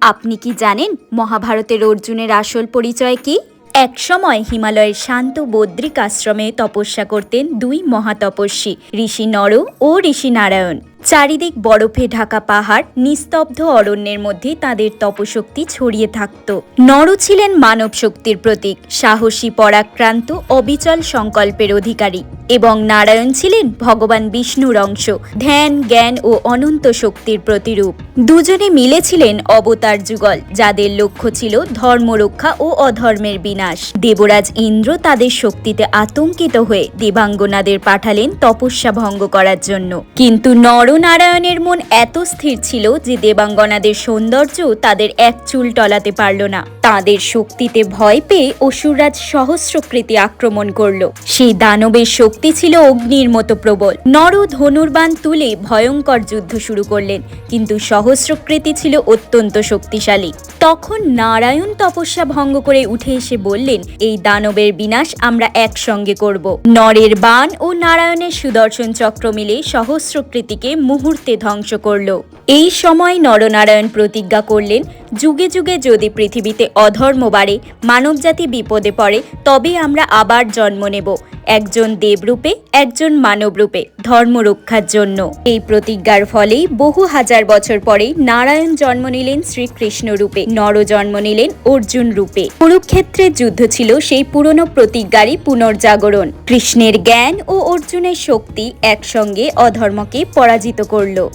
আপনি কি জানেন মহাভারতের অর্জুনের আসল পরিচয় কি? একসময় হিমালয়ের শান্ত বদ্রিক আশ্রমে তপস্যা করতেন দুই মহাতপস্বী, ঋষি নর ও ঋষি নারায়ণ। চারিদিক বরফে ঢাকা পাহাড়, নিস্তব্ধ অরণ্যের মধ্যে তাদের তপশক্তি ছড়িয়ে থাকত। নর ছিলেন মানব শক্তির প্রতীক, সাহসী, পরাক্রান্ত, অবিচল সংকল্পের অধিকারী এবং নারায়ণ ছিলেন ভগবান বিষ্ণুর অংশ, ধ্যান, জ্ঞান ও অনন্ত শক্তির প্রতিরূপ। দুজনে মিলেছিলেন অবতার যুগল, যাদের লক্ষ্য ছিল ধর্মরক্ষা ও অধর্মের বিনাশ। দেবরাজ ইন্দ্র তাদের শক্তিতে আতঙ্কিত হয়ে দেবাঙ্গনাদের পাঠালেন তপস্যা ভঙ্গ করার জন্য। কিন্তু নরনারায়ণের মন এত স্থির ছিল যে দেবাঙ্গনাদের সৌন্দর্য তাদের এক চুল টলাতে পারল না। তাদের শক্তিতে ভয় পেয়ে অসুররাজ সহস্রকৃতি আক্রমণ করল। সেই দানবের শক্তি ছিল অগ্নির মতো প্রবল। নর ধনুর্বাণ তুলে ভয়ঙ্কর যুদ্ধ শুরু করলেন, কিন্তু সহস্রকৃতি ছিল অত্যন্ত শক্তিশালী। তখন নারায়ণ তপস্যা ভঙ্গ করে উঠে এসে বললেন, এই দানবের বিনাশ আমরা একসঙ্গে করব। নরের বান ও নারায়ণের সুদর্শন চক্র মিলে সহস্রকৃতিকে মুহূর্তে ধ্বংস করল। এই সময় নরনারায়ণ প্রতিজ্ঞা করলেন যুগে যুগে যদি পৃথিবীতে অধর্ম বাড়ে, মানবজাতি বিপদে পড়ে তবে আমরা আবার জন্ম নেব। একজন দেবরূপে, একজন মানবরূপে, ধর্ম রক্ষার জন্য। এই প্রতিজ্ঞার ফলেই বহু হাজার বছর পরে নারায়ণ জন্ম নিলেন শ্রীকৃষ্ণ রূপে, নর জন্ম নিলেন অর্জুন রূপে। কুরুক্ষেত্রের যুদ্ধ ছিল সেই পুরনো প্রতিজ্ঞারই পুনর্জাগরণ। কৃষ্ণের জ্ঞান ও অর্জুনের শক্তি একসঙ্গে অধর্মকে পরাজিত করল।